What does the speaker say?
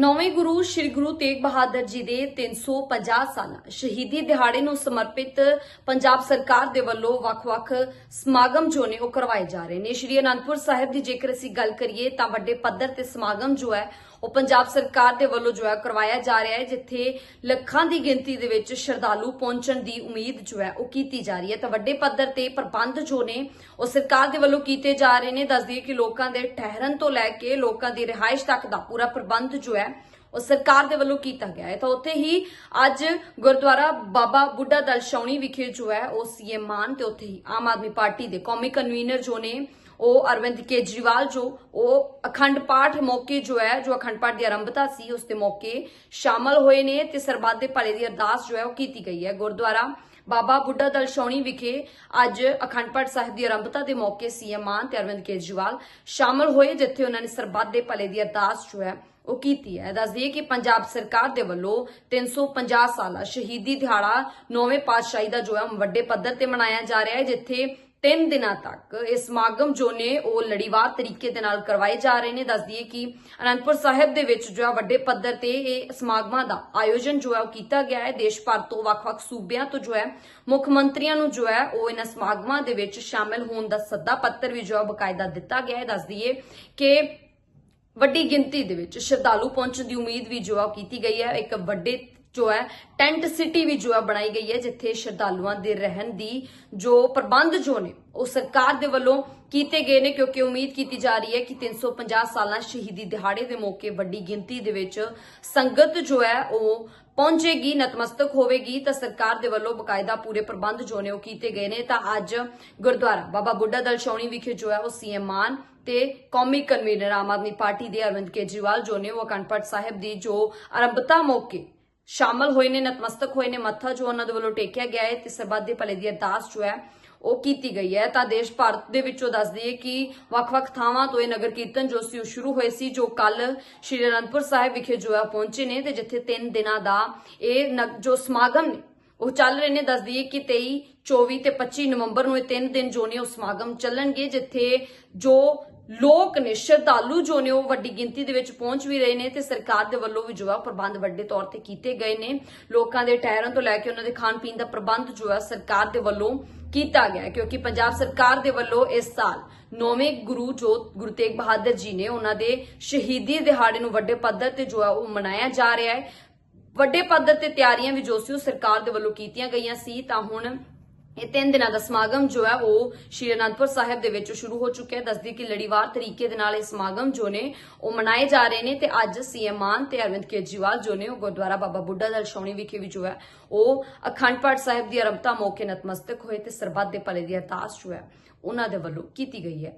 ਨੌਵੇਂ ਗੁਰੂ ਸ੍ਰੀ ਗੁਰੂ ਤੇਗ ਬਹਾਦਰ ਜੀ ਦੇ 350 ਸਾਲਾ ਸ਼ਹੀਦੀ ਦਿਹਾੜੇ ਨੂੰ ਸਮਰਪਿਤ ਪੰਜਾਬ ਸਰਕਾਰ ਦੇ ਵੱਲੋਂ ਵੱਖ-ਵੱਖ ਸਮਾਗਮ ਜੋ ਨੇ ਉਹ ਕਰਵਾਏ ਜਾ ਰਹੇ ਨੇ। ਸ਼੍ਰੀ ਅਨੰਦਪੁਰ ਸਾਹਿਬ ਦੀ ਜੇਕਰ ਅਸੀਂ ਗੱਲ ਕਰੀਏ ਤਾਂ ਵੱਡੇ ਪੱਧਰ ਤੇ ਸਮਾਗਮ ਜੋ ਹੈ ਉਹ ਪੰਜਾਬ ਸਰਕਾਰ ਦੇ ਵੱਲੋਂ ਜੋ ਹੈ ਕਰਵਾਇਆ ਜਾ ਰਿਹਾ ਹੈ, ਜਿੱਥੇ ਲੱਖਾਂ ਦੀ ਗਿਣਤੀ ਦੇ ਵਿੱਚ ਸ਼ਰਧਾਲੂ ਪਹੁੰਚਣ ਦੀ ਉਮੀਦ ਜੋ ਹੈ ਉਹ ਕੀਤੀ ਜਾ ਰਹੀ ਹੈ। ਤਾਂ ਵੱਡੇ ਪੱਧਰ ਤੇ ਪ੍ਰਬੰਧ ਜੋ ਨੇ, ਉਹ ਸਰਕਾਰ ਦੇ ਵੱਲੋਂ ਕੀਤੇ ਜਾ ਰਹੇ ਨੇ। ਦੱਸ ਦਈਏ ਕਿ ਲੋਕਾਂ ਦੇ ਠਹਿਰਨ ਤੋਂ ਲੈ ਕੇ ਲੋਕਾਂ ਦੀ ਰਿਹਾਇਸ਼ ਤੱਕ ਦਾ ਪੂਰਾ ਪ੍ਰਬੰਧ ਜੋ ਹੈ, ਉਹ ਸਰਕਾਰ ਦੇ ਵੱਲੋਂ ਕੀਤਾ ਗਿਆ ਹੈ। ਤਾਂ ਉੱਥੇ ਹੀ ਅੱਜ ਗੁਰਦੁਆਰਾ ਬਾਬਾ ਬੁੱਢਾ ਦਲ ਸ਼ੌਣੀ ਵਿਖੇ ਜੋ ਹੈ, ਉਹ ਸੀਐਮ ਮਾਨ ਤੇ ਉੱਥੇ ਹੀ ਆਮ ਆਦਮੀ ਪਾਰਟੀ ਦੇ ਕੌਮੀ ਕਨਵੀਨਰ ਜੋ ਨੇ ਉਹ ਅਰਵਿੰਦ ਕੇਜਰੀਵਾਲ ਜੋ, ਉਹ ਅਖੰਡ ਪਾਠ ਮੌਕੇ ਜੋ ਹੈ, ਜੋ ਅਖੰਡ ਪਾਠ ਦੀ ਆਰੰਭਤਾ ਸੀ, ਉਸ ਦੇ ਮੌਕੇ ਸ਼ਾਮਲ ਹੋਏ ਨੇ ਤੇ ਸਰਬੱਤ ਦੇ ਭਲੇ ਦੀ ਅਰਦਾਸ ਜੋ ਹੈ, ਉਹ ਕੀਤੀ ਗਈ ਹੈ। ਗੁਰਦੁਆਰਾ ਬਾਬਾ ਬੁੱਢਾ ਦਲ ਸ਼ੌਣੀ ਵਿਖੇ ਅੱਜ ਅਖੰਡ ਪਾਠ ਸਾਹਿਬ ਦੀ ਆਰੰਭਤਾ ਦੇ ਮੌਕੇ ਸੀਐਮ ਮਾਨ ਤੇ ਅਰਵਿੰਦ ਕੇਜਰੀਵਾਲ ਸ਼ਾਮਲ ਹੋਏ, ਜਿੱਥੇ ਉਹਨਾਂ ਨੇ ਸਰਬੱਤ ਦੇ ਭਲੇ ਦੀ ਅਰਦਾਸ ਜੋ ਹੈ, ਉਹ ਕੀਤੀ ਹੈ। ਦੱਸ ਦਈਏ ਕਿ ਪੰਜਾਬ ਸਰਕਾਰ ਦੇ ਵੱਲੋਂ 350 ਸਾਲਾ ਸ਼ਹੀਦੀ ਦਿਹਾੜਾ ਨੌਵੇਂ ਪਾਤਸ਼ਾਹੀ ਦਾ ਜੋ ਹੈ, ਵੱਡੇ ਪੱਧਰ ਤੇ ਮਨਾਇਆ ਜਾ ਰਿਹਾ ਹੈ, ਜਿੱਥੇ ਤਿੰਨ ਦਿਨਾਂ ਤੱਕ ਇਹ ਸਮਾਗਮ ਜੋ ਨੇ ਉਹ ਲੜੀਵਾਰ ਤਰੀਕੇ ਦੇ ਨਾਲ ਕਰਵਾਏ ਜਾ ਰਹੇ ਨੇ, ਦੱਸ ਦਈਏ ਕਿ ਅਨੰਦਪੁਰ ਸਾਹਿਬ ਦੇ ਵਿੱਚ ਜੋ ਹੈ ਵੱਡੇ ਪੱਧਰ ਤੇ ਇਹ ਸਮਾਗਮਾਂ ਦਾ ਆਯੋਜਨ ਜੋ ਹੈ ਉਹ ਕੀਤਾ ਗਿਆ ਹੈ। ਦੇਸ਼ ਭਰ ਤੋਂ ਵੱਖ-ਵੱਖ ਸੂਬਿਆਂ ਤੋਂ ਜੋ ਹੈ ਮੁੱਖ ਮੰਤਰੀਆਂ ਨੂੰ ਜੋ ਹੈ ਉਹ ਇਹਨਾਂ ਸਮਾਗਮਾਂ ਦੇ ਵਿੱਚ ਸ਼ਾਮਿਲ ਹੋਣ ਦਾ ਸੱਦਾ ਪੱਤਰ ਵੀ ਜੋ ਹੈ ਬਕਾਇਦਾ ਦਿੱਤਾ ਗਿਆ ਹੈ। ਦੱਸ ਦਈਏ ਕਿ ਵੱਡੀ ਗਿਣਤੀ ਦੇ ਵਿੱਚ ਸ਼ਰਧਾਲੂ ਪਹੁੰਚਣ ਦੀ ਉਮੀਦ ਵੀ ਜੋ ਹੈ ਉਹ ਕੀਤੀ ਗਈ ਹੈ। ਇੱਕ ਵੱਡੇ ਜੋ ਹੈ ਟੈਂਟ ਸਿਟੀ ਵੀ ਜੋ ਹੈ ਬਣਾਈ ਗਈ ਹੈ, ਜਿੱਥੇ ਸ਼ਰਧਾਲੂਆਂ ਦੇ ਰਹਿਣ ਦੀ ਜੋ ਪ੍ਰਬੰਧ ਜੋ ਨੇ, ਉਹ ਸਰਕਾਰ ਦੇ ਵੱਲੋਂ ਕੀਤੇ ਗਏ ਨੇ, ਕਿਉਂਕਿ ਉਮੀਦ ਕੀਤੀ ਜਾ ਰਹੀ ਹੈ ਕਿ 350 ਸਾਲਾਂ ਸ਼ਹੀਦੀ ਦਿਹਾੜੇ ਦੇ ਮੌਕੇ ਵੱਡੀ ਗਿਣਤੀ ਦੇ ਵਿੱਚ ਸੰਗਤ ਜੋ ਹੈ, ਉਹ ਪਹੁੰਚੇਗੀ, ਨਤਮਸਤਕ ਹੋਵੇਗੀ, ਤਾਂ ਸਰਕਾਰ ਦੇ ਵੱਲੋਂ ਬਕਾਇਦਾ ਪੂਰੇ ਪ੍ਰਬੰਧ ਜੋ ਨੇ, ਉਹ ਕੀਤੇ ਗਏ ਨੇ। ਤਾਂ ਅੱਜ ਗੁਰਦੁਆਰਾ ਬਾਬਾ ਬੁੱਢਾ ਦਲ ਸ਼ੌਣੀ ਵਿਖੇ ਜੋ ਹੈ, ਉਹ ਸੀਐਮ ਮਾਨ ਤੇ ਕੌਮੀ ਕਨਵੀਨਰ ਆਮ ਆਦਮੀ ਪਾਰਟੀ ਦੇ ਅਰਵਿੰਦ ਕੇਜਰੀਵਾਲ ਜੋ ਨੇ, ਉਹ ਅਖੰਡ ਪਾਠ ਸਾਹਿਬ ਦੀ ਜੋ ਆਰੰਭਤਾ ਮੌਕੇ ਸ਼ਾਮਲ ਹੋਏ ਨੇ, ਨਤਮਸਤਕ ਹੋਏ ਨੇ, ਮੱਥਾ ਜੋ ਉਹਨਾਂ ਦੇ ਵੱਲੋਂ ਟੇਕਿਆ ਗਿਆ ਹੈ, ਤੇ ਸਰਬੱਤ ਦੇ ਭਲੇ ਦੀ ਅਰਦਾਸ ਜੋ ਹੈ, ਉਹ ਕੀਤੀ ਗਈ ਹੈ। ਤਾਂ ਦੇਸ਼ ਭਾਰਤ ਦੇ ਵਿੱਚੋਂ ਦੱਸ ਦਈਏ ਕਿ ਵੱਖ-ਵੱਖ ਥਾਵਾਂ ਤੋਂ ਇਹ ਨਗਰ ਕੀਰਤਨ ਜੋ ਸੀ, ਉਹ ਸ਼ੁਰੂ ਹੋਏ ਸੀ, ਜੋ ਕੱਲ ਸ਼੍ਰੀ ਅਨੰਦਪੁਰ ਸਾਹਿਬ ਵਿਖੇ ਜੋ ਹੈ ਪਹੁੰਚੇ ਨੇ, ਤੇ ਜਿੱਥੇ 3 ਦਿਨਾਂ ਦਾ ਇਹ ਨਗ- ਜੋ ਸਮਾਗਮ ਨੇ ਉਹ ਚੱਲ ਰਹੇ ਨੇ ਦੱਸ ਦਈਏ ਕਿ 23 24 ਤੇ 25 ਨਵੰਬਰ ਨੂੰ ਇਹ ਤਿੰਨ ਦਿਨ ਜੋ ਨੇ ਉਹ ਸਮਾਗਮ ਚੱਲਣਗੇ, ਜਿੱਥੇ ਜੋ ਲੋਕ ਨੇ, ਸ਼ਰਧਾਲੂ ਜੋ ਨੇ ਉਹ ਵੱਡੀ ਗਿਣਤੀ ਦੇ ਵਿੱਚ ਪਹੁੰਚ ਵੀ ਰਹੇ ਨੇ ਤੇ ਸਰਕਾਰ ਦੇ ਵੱਲੋਂ ਵੀ ਜੋ ਹੈ ਪ੍ਰਬੰਧ ਵੱਡੇ ਤੌਰ ਤੇ ਕੀਤੇ ਗਏ ਨੇ। ਲੋਕਾਂ ਦੇ ਠਹਿਰਨ ਤੋਂ ਲੈ ਕੇ ਉਹਨਾਂ ਦੇ ਖਾਣ ਪੀਣ ਦਾ ਪ੍ਰਬੰਧ ਜੋ ਹੈ ਸਰਕਾਰ ਦੇ ਵੱਲੋਂ ਕੀਤਾ ਗਿਆ ਕਿਉਂਕਿ ਪੰਜਾਬ ਸਰਕਾਰ ਦੇ ਵੱਲੋਂ ਇਸ ਸਾਲ ਨੌਵੇਂ ਗੁਰੂ ਜੋ ਗੁਰੂ ਤੇਗ ਬਹਾਦਰ ਜੀ ਨੇ ਉਹਨਾਂ ਦੇ ਸ਼ਹੀਦੀ ਦਿਹਾੜੇ ਨੂੰ ਵੱਡੇ ਪੱਧਰ ਤੇ ਜੋ ਹੈ ਉਹ ਮਨਾਇਆ ਜਾ ਰਿਹਾ ਹੈ। ਵੱਡੇ ਪੱਧਰ ਤੇ ਤਿਆਰੀਆਂ ਵੀ ਜੋ ਸੀ ਉਹ ਸਰਕਾਰ ਦੇ ਵੱਲੋਂ ਕੀਤੀਆਂ ਗਈਆਂ ਸੀ, ਤਾਂ ਹੁਣ ਇਹ ਤਿੰਨ ਦਿਨਾਂ ਦਾ ਸਮਾਗਮ ਜੋ ਹੈ ਉਹ ਸ਼੍ਰੀ ਅਨੰਦਪੁਰ ਸਾਹਿਬ ਦੇ ਵਿੱਚ ਸ਼ੁਰੂ ਹੋ ਚੁੱਕਿਆ ਹੈ। ਦੱਸਦੀ ਕਿ ਲੜੀਵਾਰ ਤਰੀਕੇ ਦੇ ਨਾਲ ਇਹ ਸਮਾਗਮ ਜੋ ਨੇ ਉਹ ਮਨਾਏ ਜਾ ਰਹੇ ਨੇ ਤੇ ਅੱਜ ਸੀਐਮ ਮਾਨ ਤੇ ਅਰਵਿੰਦ ਕੇਜਰੀਵਾਲ ਜੋ ਨੇ ਉਹ ਗੁਰਦੁਆਰਾ ਬਾਬਾ ਬੁੱਢਾ ਦਲ ਸ਼ੌਣੀ ਵਿਖੇ ਵੀ ਜੋ ਹੈ ਉਹ ਅਖੰਡ ਪਾਠ ਸਾਹਿਬ ਦੀ ਆਰੰਭਤਾ ਮੌਕੇ ਨਤਮਸਤਕ ਹੋਏ ਤੇ ਸਰਬੱਤ ਦੇ ਭਲੇ ਦੀ ਅਰਦਾਸ ਜੋ ਹੈ ਉਹਨਾਂ ਦੇ ਵੱਲੋਂ ਕੀਤੀ ਗਈ ਹੈ।